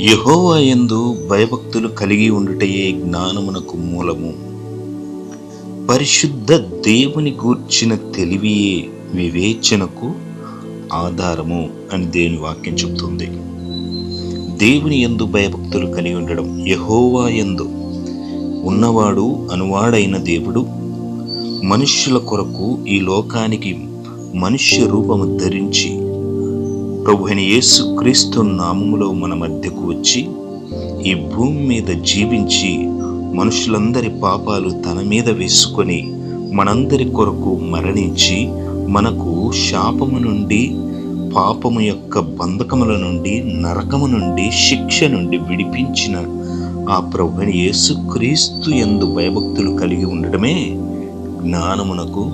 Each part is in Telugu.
యహోవా యందు భయభక్తులు కలిగి ఉండుటయే జ్ఞానమునకు మూలము. పరిశుద్ధ దేవుని గూర్చిన తెలివియే వివేచనకు ఆధారము అని దేవుని వాక్యం చెబుతుంది దేవుని యందు భయభక్తులు కలిగి ఉండడం యహోవా ఎందు ఉన్నవాడు అనువాడైన దేవుడు మనుష్యుల కొరకు ఈ లోకానికి మనుష్య రూపము ధరించి ప్రభుని యేసు క్రీస్తు నామములో మన మధ్యకు వచ్చి ఈ భూమి మీద జీవించి మనుషులందరి పాపాలు తన మీద వేసుకొని మనందరి కొరకు మరణించి మనకు శాపము నుండి పాపము యొక్క బంధకముల నుండి నరకము నుండి శిక్ష నుండి విడిపించిన ఆ ప్రభుని యేసు క్రీస్తు ఎందు భయభక్తులు కలిగి ఉండడమే జ్ఞానమునకు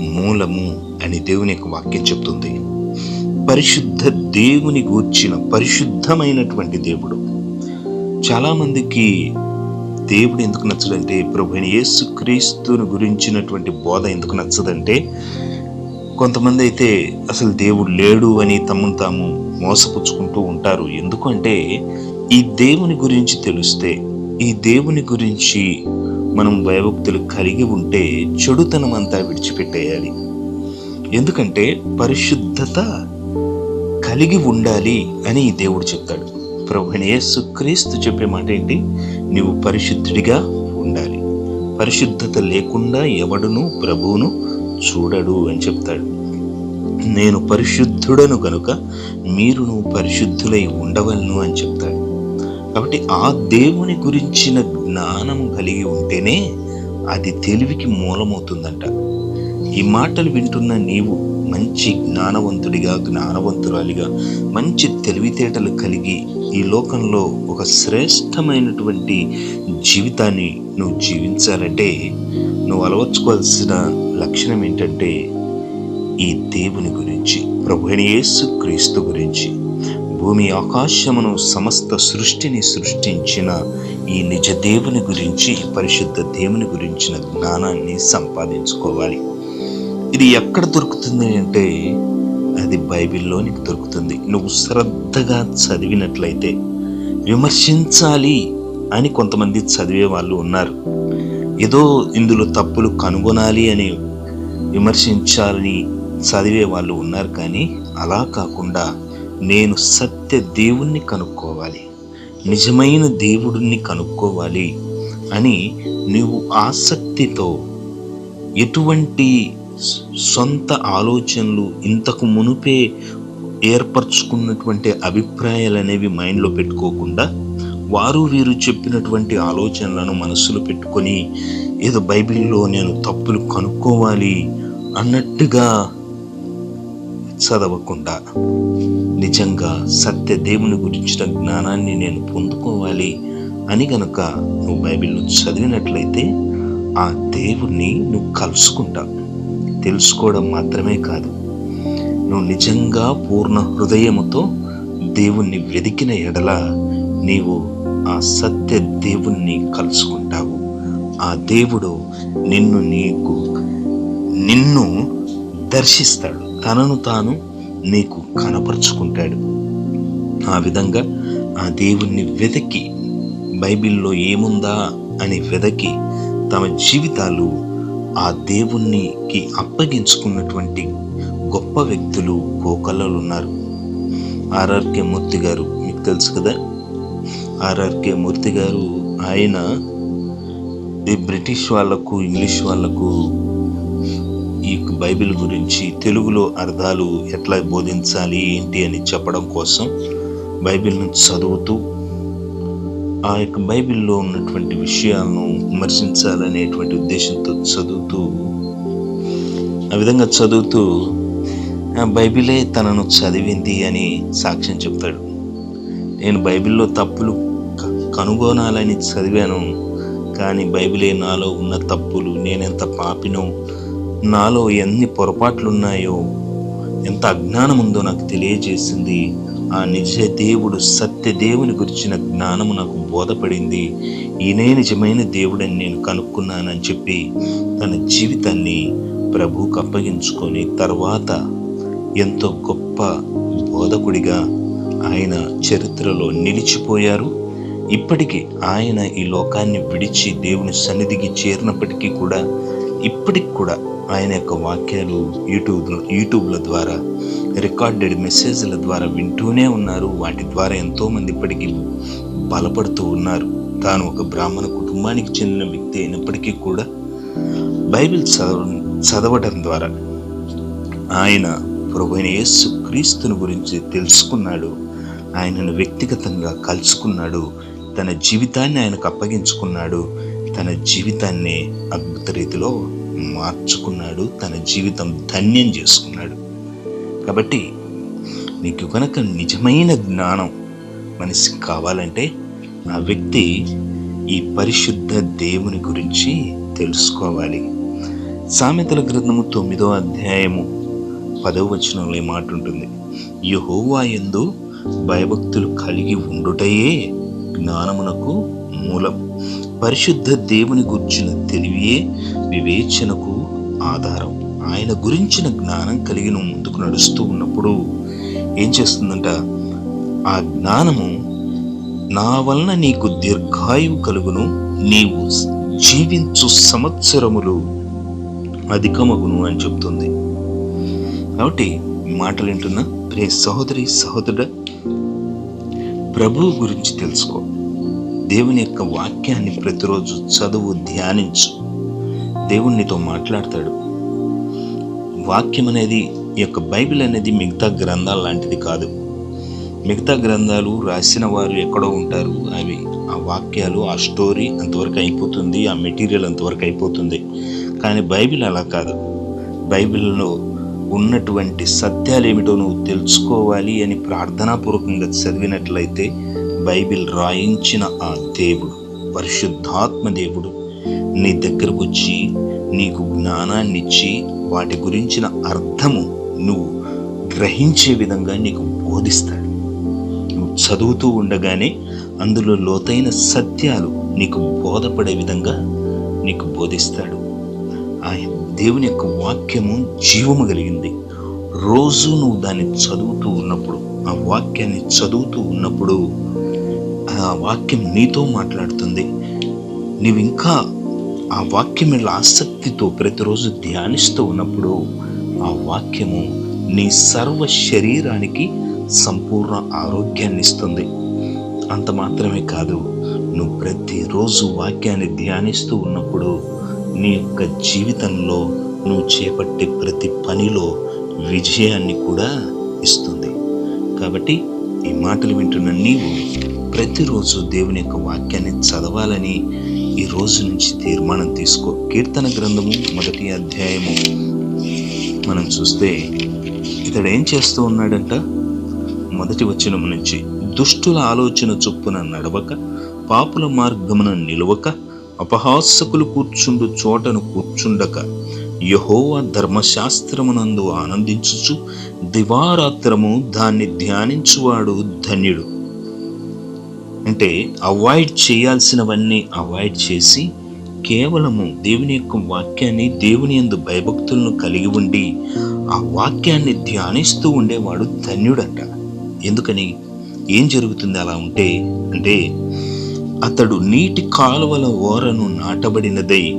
మూలము అని దేవుని యొక్క వాక్యం చెప్తుంది. పరిశుద్ధ దేవుని గూర్చిన పరిశుద్ధమైనటువంటి దేవుడు. చాలామందికి దేవుడు ఎందుకు నచ్చదంటే ప్రభుని యేసు క్రీస్తుని గురించినటువంటి బోధ ఎందుకు నచ్చదంటే కొంతమంది అయితే అసలు దేవుడు లేడు అని తమను తాము మోసపుచ్చుకుంటూ ఉంటారు. ఎందుకంటే ఈ దేవుని గురించి తెలిస్తే ఈ దేవుని గురించి మనం భయభక్తులు కలిగి ఉంటే చెడుతనం అంతా విడిచిపెట్టేయాలి. ఎందుకంటే పరిశుద్ధత కలిగి ఉండాలి అని దేవుడు చెప్తాడు ప్రభుని క్రీస్తు చెప్పే మాట ఏంటి? నీవు పరిశుద్ధుడిగా ఉండాలి. పరిశుద్ధత లేకుండా ఎవడును ప్రభువును చూడడు అని చెప్తాడు. నేను పరిశుద్ధుడను కనుక మీరును పరిశుద్ధులై ఉండవలను అని చెప్తాడు. కాబట్టి ఆ దేవుని గురించిన జ్ఞానం కలిగి ఉంటేనే అది తెలివికి మూలమవుతుందంట. ఈ మాటలు వింటున్న నీవు మంచి జ్ఞానవంతుడిగా జ్ఞానవంతురాలిగా మంచి తెలివితేటలు కలిగి ఈ లోకంలో ఒక శ్రేష్టమైనటువంటి జీవితాన్ని నువ్వు జీవించాలంటే నువ్వు అలవర్చుకోవాల్సిన లక్షణం ఏంటంటే ఈ దేవుని గురించి ప్రభుని యేసు క్రీస్తు గురించి. భూమి ఆకాశమును సమస్త సృష్టిని సృష్టించిన ఈ నిజ దేవుని గురించి పరిశుద్ధ దేవుని గురించిన జ్ఞానాన్ని సంపాదించుకోవాలి. ఇది ఎక్కడ దొరుకుతుంది అంటే అది బైబిల్లో నీకు దొరుకుతుంది. నువ్వు శ్రద్ధగా చదివినట్లయితే విమర్శించాలి అని కొంతమంది చదివే వాళ్ళు ఉన్నారు. ఏదో ఇందులో తప్పులు కనుగొనాలి అని విమర్శించాలని చదివే వాళ్ళు ఉన్నారు కానీ అలా కాకుండా నేను సత్య దేవుణ్ణి కనుక్కోవాలి. నిజమైన దేవుడిని కనుక్కోవాలి అని నీవు ఆసక్తితో ఎటువంటి సొంత ఆలోచనలు ఇంతకు మునుపే ఏర్పరచుకున్నటువంటి అభిప్రాయాలు అనేవి మైండ్లో పెట్టుకోకుండా వారు వీరు చెప్పినటువంటి ఆలోచనలను మనసులో పెట్టుకొని ఏదో బైబిల్లో నేను తప్పులు కనుక్కోవాలి అన్నట్టుగా చదవకుండా నిజంగా సత్య దేవుని గురించిన జ్ఞానాన్ని నేను పొందుకోవాలి అని గనక నువ్వు బైబిల్ను చదివినట్లయితే ఆ దేవుణ్ణి నువ్వు కలుసుకుంటావు. తెలుసుకోవడం మాత్రమే కాదు. నువ్వు నిజంగా పూర్ణ హృదయముతో దేవుణ్ణి వెదికిన ఎడల నీవు ఆ సత్య దేవుణ్ణి కలుసుకుంటావు. ఆ దేవుడు నిన్ను నీకు నిన్ను దర్శిస్తాడు. తనను తాను నీకు కనపరుచుకుంటాడు. ఆ విధంగా ఆ దేవుణ్ణి వెదకి బైబిల్లో ఏముందా అని వెదకి తమ జీవితాలు ఆ దేవునికి అప్పగించుకున్నటువంటి గొప్ప వ్యక్తులు గోకళలు ఉన్నారు ఆర్ఆర్కే మూర్తి గారు మీకు తెలుసు కదా? ఆర్ఆర్కే మూర్తి గారు ఆయన ఈ బ్రిటిష్ వాళ్ళకు ఇంగ్లీష్ వాళ్ళకు ఈ బైబిల్ గురించి తెలుగులో అర్థాలు ఎట్లా బోధించాలి ఏంటి అని చెప్పడం కోసం బైబిల్ను చదువుతూ ఆ యొక్క బైబిల్లో ఉన్నటువంటి విషయాలను విమర్శించాలనేటువంటి ఉద్దేశంతో చదువుతూ ఆ విధంగా చదువుతూ ఆ బైబిలే తనను చదివింది అని సాక్ష్యం చెప్తాడు. నేను బైబిల్లో తప్పులు కనుగొనాలని చదివాను కానీ బైబిలే నాలో ఉన్న తప్పులు నేనెంత పాపినో నాలో ఎన్ని పొరపాట్లు ఉన్నాయో ఎంత అజ్ఞానం ఉందో నాకు తెలియజేసింది. ఆ నిజ దేవుడు సత్య దేవుని గురించిన జ్ఞానము నాకు బోధపడింది. ఈయనే నిజమైన దేవుడని నేను కనుక్కున్నానని చెప్పి తన జీవితాన్ని ప్రభువుకు అప్పగించుకొని తర్వాత ఎంతో గొప్ప బోధకుడిగా ఆయన చరిత్రలో నిలిచిపోయారు. ఇప్పటికీ ఆయన ఈ లోకాన్ని విడిచి దేవుని సన్నిధికి చేరినప్పటికీ కూడా ఇప్పటికి కూడా ఆయన యొక్క వాక్యాలు యూట్యూబ్ యూట్యూబ్ల ద్వారా రికార్డెడ్ మెసేజ్ల ద్వారా వింటూనే ఉన్నారు. వాటి ద్వారా ఎంతోమంది ఇప్పటికీ బలపడుతూ ఉన్నారు. తాను ఒక బ్రాహ్మణ కుటుంబానికి చెందిన వ్యక్తి అయినప్పటికీ కూడా బైబిల్ చదవ చదవడం ద్వారా ఆయన ప్రభు యేసు క్రీస్తుని గురించి తెలుసుకున్నాడు. ఆయనను వ్యక్తిగతంగా కలుసుకున్నాడు. తన జీవితాన్ని ఆయనకు అప్పగించుకున్నాడు. తన జీవితాన్ని అద్భుత రీతిలో మార్చుకున్నాడు తన జీవితం ధన్యం చేసుకున్నాడు. కాబట్టి నీకు కనుక నిజమైన జ్ఞానం మనిషికి కావాలంటే ఆ వ్యక్తి ఈ పరిశుద్ధ దేవుని గురించి తెలుసుకోవాలి. సామెతల గ్రంథము తొమ్మిదో అధ్యాయము పదవ వచనంలో ఈ మాట ఉంటుంది. యహోవా ఎందు భయభక్తులు కలిగి ఉండుటయే జ్ఞానమునకు మూలం. పరిశుద్ధ దేవుని గుర్చిన తెలివియే వివేచనకు ఆధారం. ఆయన గురించిన జ్ఞానం కలిగి నువ్వు ముందుకు నడుస్తూ ఉన్నప్పుడు ఏం చేస్తుందంట? ఆ జ్ఞానము నా వలన నీకు దీర్ఘాయువు కలుగును నీవు జీవించు సంవత్సరములు అధికమగును అని చెప్తుంది. కాబట్టి మాటలు వింటున్న ప్రే సహోదరి సహోదరుడ ప్రభువు గురించి తెలుసుకో. దేవుని యొక్క వాక్యాన్ని ప్రతిరోజు చదువు ధ్యానించు. దేవుడు నీతో మాట్లాడతాడు. వాక్యం అనేది ఈ యొక్క బైబిల్ అనేది మిగతా గ్రంథాల లాంటిది కాదు. మిగతా గ్రంథాలు రాసిన వారు ఎక్కడో ఉంటారు. అవి ఆ వాక్యాలు ఆ స్టోరీ అంతవరకు అయిపోతుంది ఆ మెటీరియల్ అంతవరకు అయిపోతుంది. కానీ బైబిల్ అలా కాదు. బైబిల్లో ఉన్నటువంటి సత్యాలు ఏమిటో నువ్వు తెలుసుకోవాలి అని ప్రార్థనాపూర్వకంగా చదివినట్లయితే బైబిల్ రాయించిన ఆ దేవుడు పరిశుద్ధాత్మ దేవుడు నీ దగ్గరకు వచ్చి నీకు జ్ఞానాన్ని ఇచ్చి వాటి గురించిన అర్థము నువ్వు గ్రహించే విధంగా నీకు బోధిస్తాడు. నువ్వు చదువుతూ ఉండగానే అందులో లోతైన సత్యాలు నీకు బోధపడే విధంగా నీకు బోధిస్తాడు. ఆయన దేవుని యొక్క వాక్యము జీవము కలిగింది. రోజు నువ్వు దాన్ని చదువుతూ ఉన్నప్పుడు ఆ వాక్యాన్ని చదువుతూ ఉన్నప్పుడు ఆ వాక్యం నీతో మాట్లాడుతుంది. నీవు ఇంకా ఆ వాక్యం మీద ఆసక్తితో ప్రతిరోజు ధ్యానిస్తూ ఉన్నప్పుడు ఆ వాక్యము నీ సర్వ శరీరానికి సంపూర్ణ ఆరోగ్యాన్ని ఇస్తుంది. అంత మాత్రమే కాదు నువ్వు ప్రతిరోజు వాక్యాన్ని ధ్యానిస్తూ ఉన్నప్పుడు నీ యొక్క జీవితంలో నువ్వు చేపట్టే ప్రతి పనిలో విజయాన్ని కూడా ఇస్తుంది. కాబట్టి ఈ మాటలు వింటున్న నీవు ప్రతిరోజు దేవుని యొక్క వాక్యాన్ని చదవాలని ఈ రోజు నుంచి తీర్మానం తీసుకో. కీర్తన గ్రంథము మొదటి అధ్యాయము. మనం చూస్తే ఇతడు ఏం చేస్తూ ఉన్నాడంట? మొదటి వచనం నుంచి దుష్టుల ఆలోచన చొప్పున నడవక పాపుల మార్గమున నిలవక అపహాసకులు కూర్చుండు చోటను కూర్చుండక యహోవ ధర్మశాస్త్రమునందు ఆనందించుచు దివారాత్రము దాన్ని ధ్యానించువాడు ధన్యుడు. అంటే అవాయిడ్ చేయాల్సినవన్నీ అవాయిడ్ చేసి కేవలము దేవుని యొక్క వాక్యాన్ని దేవుని యందు భయభక్తులను కలిగి ఉండి ఆ వాక్యాన్ని ధ్యానిస్తూ ఉండేవాడు ధన్యుడంట. ఎందుకని? ఏం జరుగుతుంది అలా ఉంటే? అంటే అతడు నీటి కాలువల ఓరను నాటబడినదై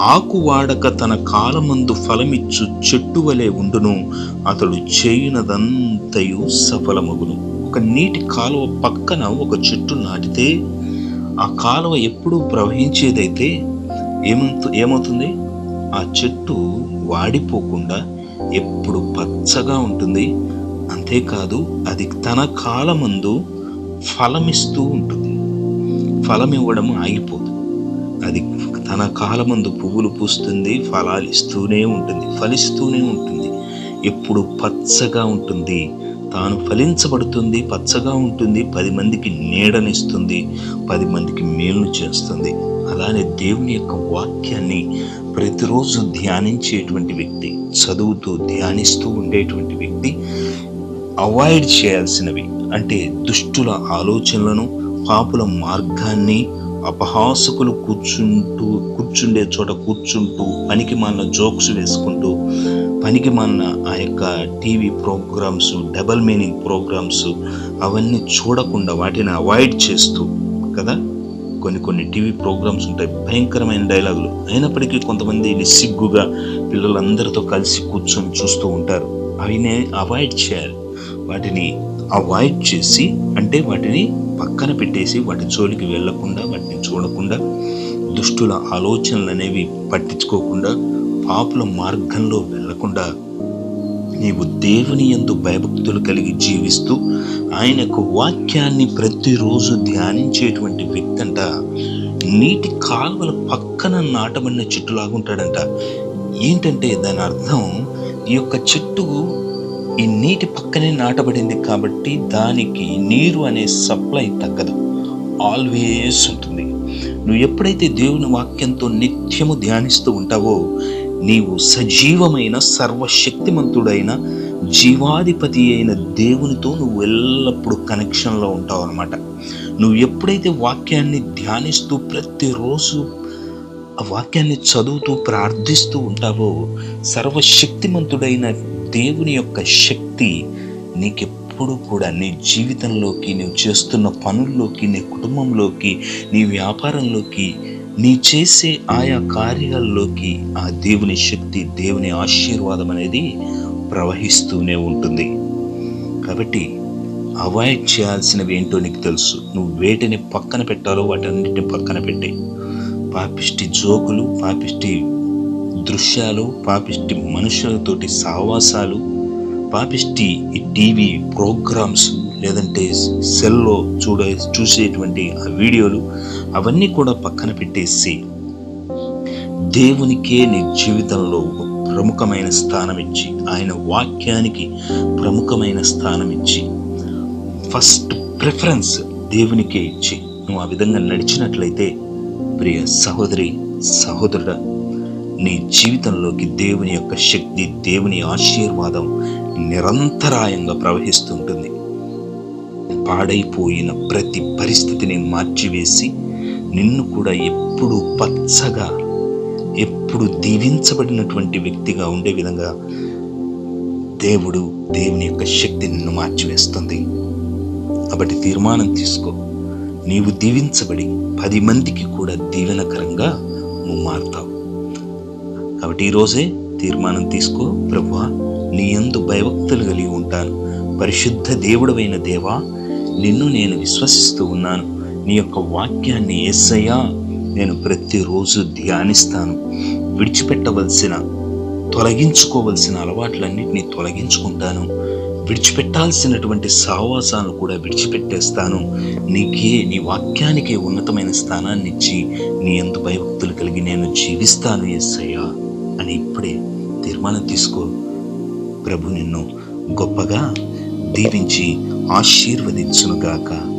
ఆకు వాడక తన కాలమందు ఫలమిచ్చు చెట్టు వలె ఉండును. అతడు చేయునదంతయు సఫలమగును. ఒక నీటి కాలువ పక్కన ఒక చెట్టు నాటితే ఆ కాలువ ఎప్పుడు ప్రవహించేదైతే ఏమవుతు ఏమవుతుంది? ఆ చెట్టు వాడిపోకుండా ఎప్పుడు పచ్చగా ఉంటుంది. అంతేకాదు అది తన కాలమందు ఫలమిస్తూ ఉంటుంది. ఫలం ఇవ్వడం ఆగిపోదు. అది తన కాలమందు పువ్వులు పూస్తుంది ఫలాలు ఇస్తూనే ఉంటుంది ఫలిస్తూనే ఉంటుంది. ఎప్పుడు పచ్చగా ఉంటుంది. తాను ఫలించబడుతుంది పచ్చగా ఉంటుంది పది మందికి నీడనిస్తుంది పది మందికి మేలు చేస్తుంది. అలానే దేవుని యొక్క వాక్యాన్ని ప్రతిరోజు ధ్యానించేటువంటి వ్యక్తి చదువుతూ ధ్యానిస్తూ ఉండేటువంటి వ్యక్తి అవాయిడ్ చేయాల్సినవి. అంటే దుష్టుల ఆలోచనలను పాపుల మార్గాన్ని అపహాసకులు కూర్చుంటూ కూర్చుండే చోట కూర్చుంటూ పనికి మాలిన జోక్స్ వేసుకుంటూ పనికి మన ఆ యొక్క TV programmes double meaning programmes అవన్నీ చూడకుండా వాటిని అవాయిడ్ చేస్తూ కదా? కొన్ని కొన్ని టీవీ ప్రోగ్రామ్స్ ఉంటాయి భయంకరమైన డైలాగులు. అయినప్పటికీ కొంతమంది నిస్సిగ్గుగా పిల్లలందరితో కలిసి కూర్చొని చూస్తూ ఉంటారు. అవినే అవాయిడ్ చేయాలి. వాటిని అవాయిడ్ చేసి అంటే వాటిని పక్కన పెట్టేసి వాటి జోలికి వెళ్ళకుండా వాటిని చూడకుండా దుష్టుల ఆలోచనలు అనేవి పట్టించుకోకుండా పాపుల మార్గంలో వెళ్ళకుండా నీవు దేవుని ఎందు భయభక్తులు కలిగి జీవిస్తూ ఆయనకు వాక్యాన్ని ప్రతిరోజు ధ్యానించేటువంటి వ్యక్తి అంట నీటి కాలువల పక్కన నాటబడిన చెట్టులాగుంటాడంట. ఏంటంటే దాని అర్థం ఈ యొక్క చెట్టు ఈ నీటి పక్కనే నాటబడింది కాబట్టి దానికి నీరు అనే సప్లై తగ్గదు. ఆల్వేస్ ఉంటుంది. నువ్వు ఎప్పుడైతే దేవుని వాక్యంతో నిత్యము ధ్యానిస్తూ ఉంటావో నీవు సజీవమైన సర్వశక్తిమంతుడైన జీవాధిపతి అయిన దేవునితో నువ్వు ఎల్లప్పుడూ కనెక్షన్లో ఉంటావు అనమాట నువ్వు ఎప్పుడైతే వాక్యాన్ని ధ్యానిస్తూ ప్రతిరోజు ఆ వాక్యాన్ని చదువుతూ ప్రార్థిస్తూ ఉంటావో సర్వశక్తిమంతుడైన దేవుని యొక్క శక్తి నీకెప్పుడు కూడా నీ జీవితంలోకి నువ్వు చేస్తున్న పనుల్లోకి నీ కుటుంబంలోకి నీ వ్యాపారంలోకి నీ చేసే ఆయా కార్యాల్లోకి ఆ దేవుని శక్తి దేవుని ఆశీర్వాదం అనేది ప్రవహిస్తూనే ఉంటుంది. కాబట్టి అవాయిడ్ చేయాల్సినవి ఏంటో నీకు తెలుసు. నువ్వు వేటిని పక్కన పెట్టాలో వాటన్నిటిని పక్కన పెట్టి. పాపిష్టి జోకులు పాపిష్టి దృశ్యాలు పాపిష్టి మనుషులతోటి సావాసాలు పాపిష్టి ఈ టీవీ ప్రోగ్రామ్స్ లేదంటే సెల్లో చూడ చూసేటువంటి ఆ వీడియోలు అవన్నీ కూడా పక్కన పెట్టేసి దేవునికే నీ జీవితంలో ఒక ప్రముఖమైన స్థానం ఇచ్చి ఆయన వాక్యానికి ప్రముఖమైన స్థానం ఇచ్చి ఫస్ట్ ప్రిఫరెన్స్ దేవునికే ఇచ్చి నువ్వు ఆ విధంగా నడిచినట్లయితే ప్రియ సహోదరి సహోదరుడ నీ జీవితంలోకి దేవుని యొక్క శక్తి దేవుని ఆశీర్వాదం నిరంతరాయంగా ప్రవహిస్తుంటుంది పాడైపోయిన ప్రతి పరిస్థితిని మార్చివేసి నిన్ను కూడా ఎప్పుడు పచ్చగా ఎప్పుడు దీవించబడినటువంటి వ్యక్తిగా ఉండే విధంగా దేవుడు దేవుని యొక్క శక్తి నిన్ను మార్చివేస్తుంది. కాబట్టి తీర్మానం తీసుకో. నీవు దీవించబడి పది మందికి కూడా దీవెనకరంగా నువ్వు మారుతావు. కాబట్టి ఈరోజే తీర్మానం తీసుకో. ప్రభు నీ ఎందు భయభక్తులు కలిగి ఉంటాను. పరిశుద్ధ దేవుడవైన దేవా నిన్ను నేను విశ్వసిస్తూ ఉన్నాను. నీ యొక్క వాక్యాన్ని ఏసయ్యా నేను ప్రతిరోజు ధ్యానిస్తాను. విడిచిపెట్టవలసిన తొలగించుకోవలసిన అలవాట్లన్నింటినీ తొలగించుకుంటాను. విడిచిపెట్టాల్సినటువంటి సావాసాలను కూడా విడిచిపెట్టేస్తాను. నీకే నీ వాక్యానికే ఉన్నతమైన స్థానాన్ని ఇచ్చి నీ ఎంత భయభక్తులు కలిగి నేను జీవిస్తాను ఎస్సయ్యా అని ఇప్పుడే తీర్మానం తీసుకో. ప్రభు నిన్ను గొప్పగా దీవించి ఆశీర్వదించునుగాక. గాక